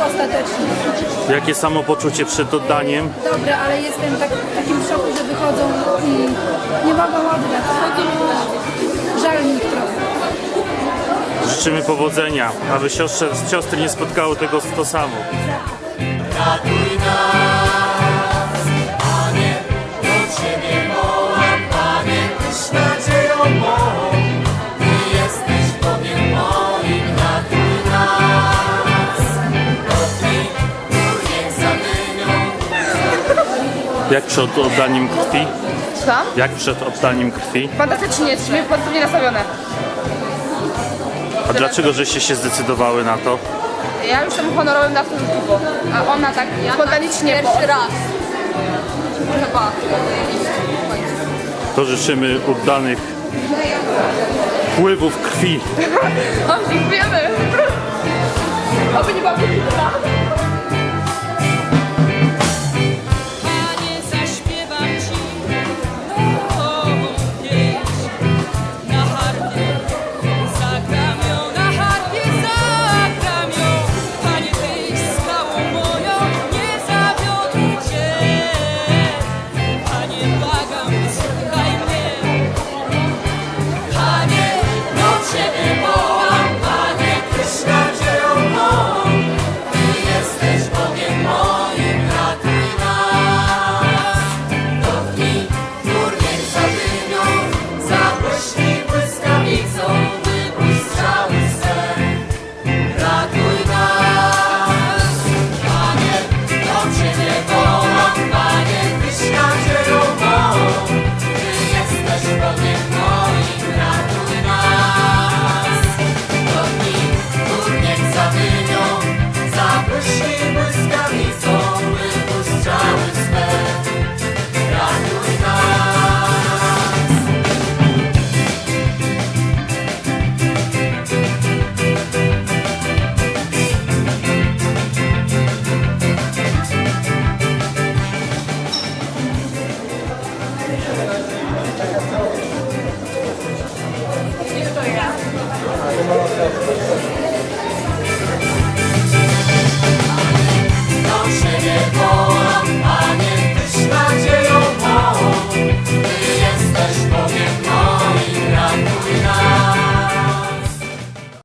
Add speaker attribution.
Speaker 1: sąd ostateczny.
Speaker 2: Jakie samopoczucie przed oddaniem?
Speaker 1: Dobre, ale jestem tak, w takim szoku, że wychodzą i nie mogą oddać. Żal mi trochę.
Speaker 2: Życzymy powodzenia, aby siostrze, siostry nie spotkało tego to samo. Jak przed oddaniem krwi?
Speaker 3: Słucham?
Speaker 2: Jak przed oddaniem krwi?
Speaker 3: Fantastycznie, jesteśmy pozytywnie nastawione.
Speaker 2: A dlaczego żeście się zdecydowały na to?
Speaker 3: Ja już jestem honorowym dawcą żuku, a ona tak spontanicznie. Pierwszy raz. Chyba.
Speaker 2: To życzymy uddanych pływów krwi.
Speaker 3: O, dziękujemy.